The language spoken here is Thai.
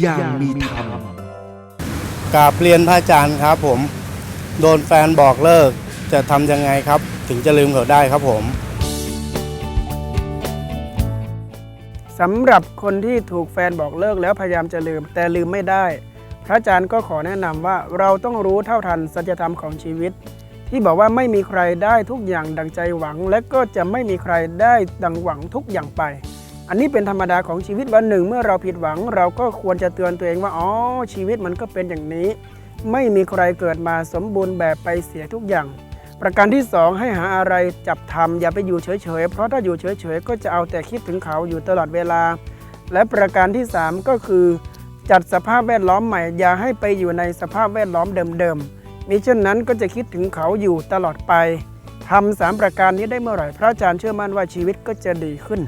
อย่างมีธรรมกราบเรียนพระอาจารย์ครับผม โดนแฟนบอกเลิกจะทำยังไงครับ ถึงจะลืมเขาได้ครับผมสำหรับคนที่ถูกแฟนบอกเลิกแล้วพยายามจะลืม แต่ลืมไม่ได้ พระอาจารย์ก็ขอแนะนำว่าเราต้องรู้เท่าทันสัจธรรมของชีวิต ที่บอกว่าไม่มีใครได้ทุกอย่างดังใจหวัง และก็จะไม่มีใครได้ดังหวังทุกอย่างไป อันนี้เป็นธรรมดาของชีวิตวันหนึ่ง เมื่อเราผิดหวัง เราก็ควรจะเตือนตัวเองว่าอ๋อชีวิตมันก็เป็นอย่างนี้ ไม่มีใครเกิดมาสมบูรณ์แบบไปเสียทุกอย่าง ประการที่ 2 ให้หาอะไรจับทำอย่าไปอยู่เฉยๆ เพราะถ้าอยู่เฉยๆ ก็จะเอาแต่คิดถึงเขาอยู่ตลอดเวลา และประการที่ 3 ก็คือ จัดสภาพแวดล้อมใหม่ อย่าให้ไปอยู่ในสภาพแวดล้อมเดิมๆมิเช่นนั้นก็จะคิดถึงเขาอยู่ตลอดไปทำสามประการนี้ได้เมื่อไหร่ พระอาจารย์เชื่อมั่นว่าชีวิตก็จะดีขึ้น